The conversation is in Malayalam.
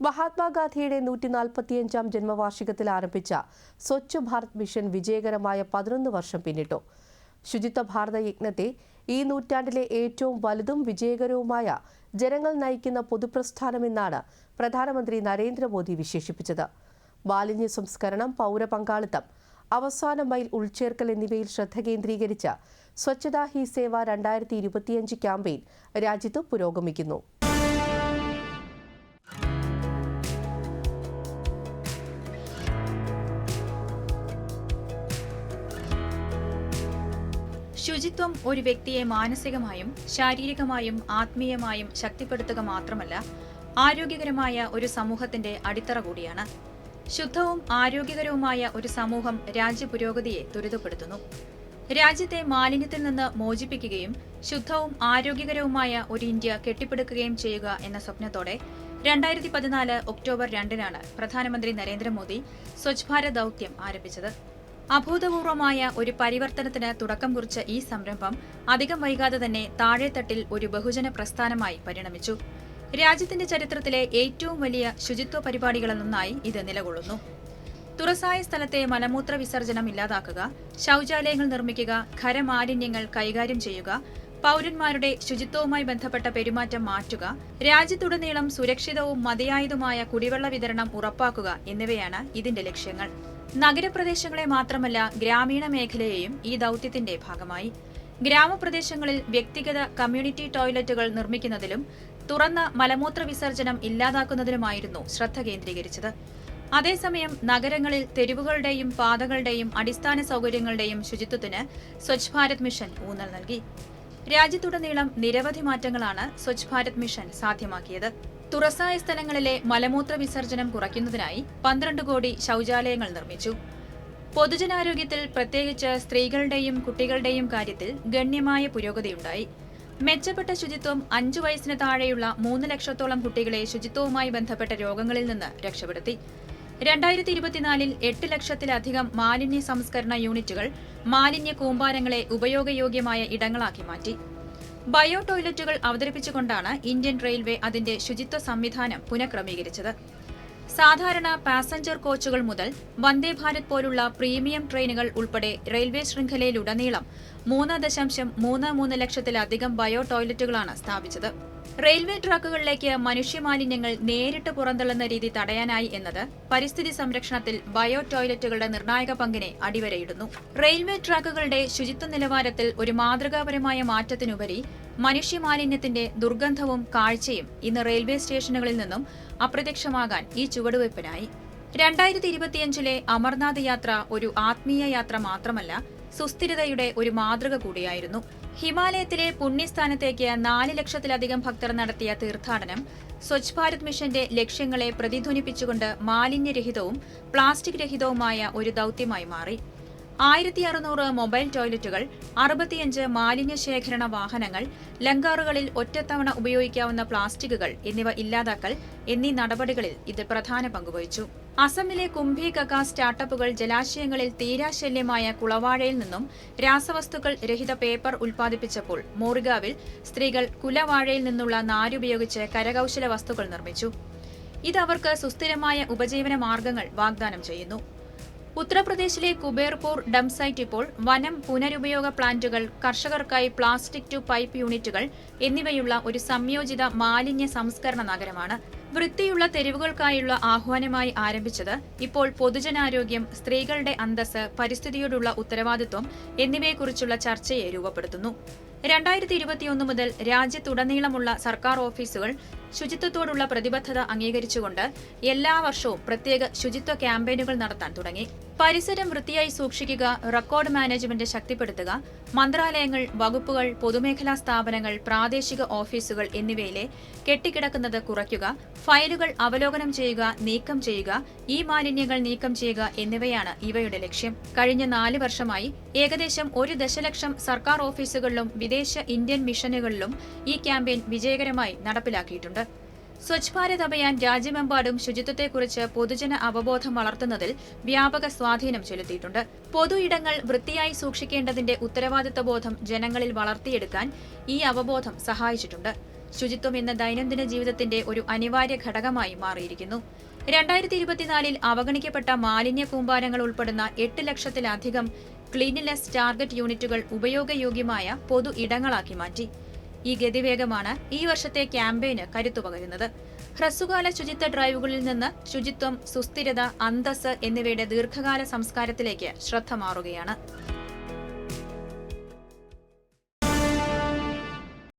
മഹാത്മാഗാന്ധിയുടെ നൂറ്റി നാൽപ്പത്തിയഞ്ചാം ജന്മവാർഷികത്തിൽ ആരംഭിച്ച സ്വച്ഛ് ഭാരത് മിഷൻ വിജയകരമായ പതിനൊന്ന് വർഷം പിന്നിട്ടു. ശുചിത്വ ഭാരത യജ്ഞത്തെ ഈ നൂറ്റാണ്ടിലെ ഏറ്റവും വലുതും വിജയകരവുമായ ജനങ്ങൾ നയിക്കുന്ന പൊതുപ്രസ്ഥാനമെന്നാണ് പ്രധാനമന്ത്രി നരേന്ദ്രമോദി വിശേഷിപ്പിച്ചത്. മാലിന്യ സംസ്കരണം പൗരപങ്കാളിത്തം അവസാന മൈൽ ഉൾച്ചേർക്കൽ എന്നിവയിൽ ശ്രദ്ധ കേന്ദ്രീകരിച്ച സ്വച്ഛതാ ഹി സേവ രണ്ടായിരത്തി ഇരുപത്തിയഞ്ച് ക്യാമ്പയിൻ രാജ്യത്ത് പുരോഗമിക്കുന്നു. ശുചിത്വം ഒരു വ്യക്തിയെ മാനസികമായും ശാരീരികമായും ആത്മീയമായും ശക്തിപ്പെടുത്തുക മാത്രമല്ല ആരോഗ്യകരമായ ഒരു സമൂഹത്തിന്റെ അടിത്തറ കൂടിയാണ്. ശുദ്ധവും ആരോഗ്യകരവുമായ ഒരു സമൂഹം രാജ്യ പുരോഗതിയെ ത്വരിതപ്പെടുത്തുന്നു. രാജ്യത്തെ മാലിന്യത്തിൽ നിന്ന് മോചിപ്പിക്കുകയും ശുദ്ധവും ആരോഗ്യകരവുമായ ഒരു ഇന്ത്യ കെട്ടിപ്പടുക്കുകയും ചെയ്യുക എന്ന സ്വപ്നത്തോടെ രണ്ടായിരത്തി പതിനാല് ഒക്ടോബർ രണ്ടിനാണ് പ്രധാനമന്ത്രി നരേന്ദ്രമോദി സ്വച്ഛ് ഭാരത് ദൌത്യം ആരംഭിച്ചത്. അഭൂതപൂർവമായ ഒരു പരിവർത്തനത്തിന് തുടക്കം കുറിച്ച ഈ സംരംഭം അധികം വൈകാതെ തന്നെ താഴെത്തട്ടിൽ ഒരു ബഹുജന പ്രസ്ഥാനമായി പരിണമിച്ചു. രാജ്യത്തിന്റെ ചരിത്രത്തിലെ ഏറ്റവും വലിയ ശുചിത്വ പരിപാടികളിലൊന്നായി ഇത് നിലകൊള്ളുന്നു. തുറസായ സ്ഥലത്തെ മലമൂത്ര വിസർജനം ഇല്ലാതാക്കുക ശൌചാലയങ്ങൾ നിർമ്മിക്കുക ഖരമാലിന്യങ്ങൾ കൈകാര്യം ചെയ്യുക പൗരന്മാരുടെ ശുചിത്വവുമായി ബന്ധപ്പെട്ട പെരുമാറ്റം മാറ്റുക രാജ്യത്തുടനീളം സുരക്ഷിതവും മതിയായതുമായ കുടിവെള്ള വിതരണം ഉറപ്പാക്കുക എന്നിവയാണ് ഇതിന്റെ ലക്ഷ്യങ്ങൾ. നഗരപ്രദേശങ്ങളെ മാത്രമല്ല ഗ്രാമീണ മേഖലയെയും ഈ ദൌത്യത്തിന്റെ ഭാഗമായി. ഗ്രാമപ്രദേശങ്ങളിൽ വ്യക്തിഗത കമ്മ്യൂണിറ്റി ടോയ്ലറ്റുകൾ നിർമ്മിക്കുന്നതിലും തുറന്ന മലമൂത്ര വിസർജനം ഇല്ലാതാക്കുന്നതിലുമായിരുന്നു ശ്രദ്ധ കേന്ദ്രീകരിച്ചത്. അതേസമയം നഗരങ്ങളിൽ തെരുവുകളുടെയും പാതകളുടെയും അടിസ്ഥാന സൗകര്യങ്ങളുടെയും ശുചിത്വത്തിന് സ്വച്ഛ് ഭാരത് മിഷൻ ഊന്നൽ നൽകി. രാജ്യത്തുടനീളം നിരവധി മാറ്റങ്ങളാണ് സ്വച്ഛ് ഭാരത് മിഷൻ സാധ്യമാക്കിയത്. തുറസായ സ്ഥലങ്ങളിലെ മലമൂത്ര വിസർജനം കുറയ്ക്കുന്നതിനായി പന്ത്രണ്ട് കോടി ശൌചാലയങ്ങൾ നിർമ്മിച്ചു. പൊതുജനാരോഗ്യത്തിൽ പ്രത്യേകിച്ച് സ്ത്രീകളുടെയും കുട്ടികളുടെയും കാര്യത്തിൽ ഗണ്യമായ പുരോഗതിയുണ്ടായി. മെച്ചപ്പെട്ട ശുചിത്വം അഞ്ചു വയസ്സിന് താഴെയുള്ള മൂന്ന് ലക്ഷത്തോളം കുട്ടികളെ ശുചിത്വവുമായി ബന്ധപ്പെട്ട രോഗങ്ങളിൽ നിന്ന് രക്ഷപ്പെടുത്തി. രണ്ടായിരത്തി ഇരുപത്തിനാലിൽ എട്ട് ലക്ഷത്തിലധികം മാലിന്യ സംസ്കരണ യൂണിറ്റുകൾ മാലിന്യ കൂമ്പാരങ്ങളെ ഉപയോഗയോഗ്യമായ ഇടങ്ങളാക്കി മാറ്റി. ബയോ ടോയ്ലറ്റുകൾ അവതരിപ്പിച്ചുകൊണ്ടാണ് ഇന്ത്യൻ റെയിൽവേ അതിന്റെ ശുചിത്വ സംവിധാനം പുനഃക്രമീകരിച്ചത്. സാധാരണ പാസഞ്ചർ കോച്ചുകൾ മുതൽ വന്ദേ ഭാരത് പോലുള്ള പ്രീമിയം ട്രെയിനുകൾ ഉൾപ്പെടെ റെയിൽവേ ശൃംഖലയിലുടനീളം മൂന്ന് ദശാംശം മൂന്ന് മൂന്ന് ലക്ഷത്തിലധികം ബയോ ടോയ്ലറ്റുകളാണ് സ്ഥാപിച്ചത്. റെയിൽവേ ട്രാക്കുകളിലേക്ക് മനുഷ്യമാലിന്യങ്ങൾ നേരിട്ട് പുറന്തള്ളുന്ന രീതി തടയാനായി എന്നത് പരിസ്ഥിതി സംരക്ഷണത്തിൽ ബയോ ടോയ്ലറ്റുകളുടെ നിർണായക പങ്കിനെ അടിവരയിടുന്നു. റെയിൽവേ ട്രാക്കുകളുടെ ശുചിത്വ നിലവാരത്തിൽ ഒരു മാതൃകാപരമായ മാറ്റത്തിനുപരി മനുഷ്യമാലിന്യത്തിന്റെ ദുർഗന്ധവും കാഴ്ചയും ഇന്ന് റെയിൽവേ സ്റ്റേഷനുകളിൽ നിന്നും അപ്രത്യക്ഷമാകാൻ ഈ ചുവടുവയ്പ്പിനായി. രണ്ടായിരത്തി ഇരുപത്തിയഞ്ചിലെ അമർനാഥ് യാത്ര ഒരു ആത്മീയ യാത്ര മാത്രമല്ല സുസ്ഥിരതയുടെ ഒരു മാതൃക കൂടിയായിരുന്നു. ഹിമാലയത്തിലെ പുണ്യസ്ഥാനത്തേക്ക് നാല് ലക്ഷത്തിലധികം ഭക്തർ നടത്തിയ തീർത്ഥാടനം സ്വച്ഛ് ഭാരത് മിഷന്റെ ലക്ഷ്യങ്ങളെ പ്രതിധ്വനിപ്പിച്ചുകൊണ്ട് മാലിന്യരഹിതവും പ്ലാസ്റ്റിക് രഹിതവുമായ ഒരു ദൌത്യമായി മാറി. ആയിരത്തി അറുന്നൂറ് മൊബൈൽ ടോയ്ലറ്റുകൾ അറുപത്തിയഞ്ച് മാലിന്യ ശേഖരണ വാഹനങ്ങൾ ലങ്കാറുകളിൽ ഒറ്റത്തവണ ഉപയോഗിക്കാവുന്ന പ്ലാസ്റ്റിക്കുകൾ എന്നിവ ഇല്ലാതാക്കൽ എന്നീ നടപടികളിൽ ഇത് പ്രധാന പങ്കുവഹിച്ചു. അസമിലെ കുംഭി കക്ക സ്റ്റാർട്ടപ്പുകൾ ജലാശയങ്ങളിൽ തീരാശല്യമായ കുളവാഴയിൽ നിന്നും രാസവസ്തുക്കൾ രഹിത പേപ്പർ ഉൽപ്പാദിപ്പിച്ചപ്പോൾ മോറിഗാവിൽ സ്ത്രീകൾ കുലവാഴയിൽ നിന്നുള്ള നാരുപയോഗിച്ച് കരകൗശല വസ്തുക്കൾ നിർമ്മിച്ചു. ഇത് അവർക്ക് സുസ്ഥിരമായ ഉപജീവന മാർഗങ്ങൾ വാഗ്ദാനം ചെയ്യുന്നു. ഉത്തർപ്രദേശിലെ കുബേർപൂർ ഡം സൈറ്റ് ഇപ്പോൾ വനം പുനരുപയോഗ പ്ലാന്റുകൾ കർഷകർക്കായി പ്ലാസ്റ്റിക് ടു പൈപ്പ് യൂണിറ്റുകൾ എന്നിവയുള്ള ഒരു സംയോജിത മാലിന്യ സംസ്കരണ നഗരമാണ്. വൃത്തിയുള്ള തെരുവുകൾക്കായുള്ള ആഹ്വാനമായി ആരംഭിച്ചത് ഇപ്പോൾ പൊതുജനാരോഗ്യം സ്ത്രീകളുടെ അന്തസ് പരിസ്ഥിതിയോടുള്ള ഉത്തരവാദിത്വം എന്നിവയെക്കുറിച്ചുള്ള ചർച്ചയെ രൂപപ്പെടുത്തുന്നു. രണ്ടായിരത്തി ഇരുപത്തിയൊന്ന് മുതൽ രാജ്യത്തുടനീളമുള്ള സർക്കാർ ഓഫീസുകൾ ശുചിത്വത്തോടുള്ള പ്രതിബദ്ധത അംഗീകരിച്ചുകൊണ്ട് എല്ലാ വർഷവും പ്രത്യേക ശുചിത്വ ക്യാമ്പയിനുകൾ നടത്താൻ തുടങ്ങി. പരിസരം വൃത്തിയായി സൂക്ഷിക്കുക റെക്കോർഡ് മാനേജ്മെന്റ് ശക്തിപ്പെടുത്തുക മന്ത്രാലയങ്ങൾ വകുപ്പുകൾ പൊതുമേഖലാ സ്ഥാപനങ്ങൾ പ്രാദേശിക ഓഫീസുകൾ എന്നിവയിലെ കെട്ടിക്കിടക്കുന്നത് കുറയ്ക്കുക ഫയലുകൾ അവലോകനം ചെയ്യുക നീക്കം ചെയ്യുക ഈ മാലിന്യങ്ങൾ നീക്കം ചെയ്യുക എന്നിവയാണ് ഇവയുടെ ലക്ഷ്യം. കഴിഞ്ഞ നാല് വർഷമായി ഏകദേശം ഒരു ദശലക്ഷം സർക്കാർ ഓഫീസുകളിലും വിദേശ ഇന്ത്യൻ മിഷനുകളിലും ഈ ക്യാമ്പയിൻ വിജയകരമായി നടപ്പിലാക്കിയിട്ടുണ്ട്. സ്വച്ഛ് ഭാരത് അഭിയാൻ രാജ്യമെമ്പാടും ശുചിത്വത്തെക്കുറിച്ച് പൊതുജന അവബോധം വളർത്തുന്നതിൽ വ്യാപക സ്വാധീനം ചെലുത്തിയിട്ടുണ്ട്. പൊതു ഇടങ്ങൾ വൃത്തിയായി സൂക്ഷിക്കേണ്ടതിന്റെ ഉത്തരവാദിത്തബോധം ജനങ്ങളിൽ വളർത്തിയെടുക്കാൻ ഈ അവബോധം സഹായിച്ചിട്ടുണ്ട്. ശുചിത്വം എന്ന ദൈനംദിന ജീവിതത്തിന്റെ ഒരു അനിവാര്യ ഘടകമായി മാറിയിരിക്കുന്നു. രണ്ടായിരത്തി ഇരുപത്തിനാലിൽ അവഗണിക്കപ്പെട്ട മാലിന്യ കൂമ്പാരങ്ങൾ ഉൾപ്പെടുന്ന എട്ട് ലക്ഷത്തിലധികം ക്ലീനിലെസ് ടാർഗറ്റ് യൂണിറ്റുകൾ ഉപയോഗയോഗ്യമായ പൊതു ഇടങ്ങളാക്കി മാറ്റി. ഈ ഗതിവേഗമാണ് ഈ വർഷത്തെ ക്യാമ്പയിന് കരുത്തു പകരുന്നത്. ഹ്രസ്വകാല ശുചിത്വ ഡ്രൈവുകളിൽ നിന്ന് ശുചിത്വം സുസ്ഥിരത അന്തസ് എന്നിവയുടെ ദീർഘകാല സംസ്കാരത്തിലേക്ക് ശ്രദ്ധ മാറുകയാണ്.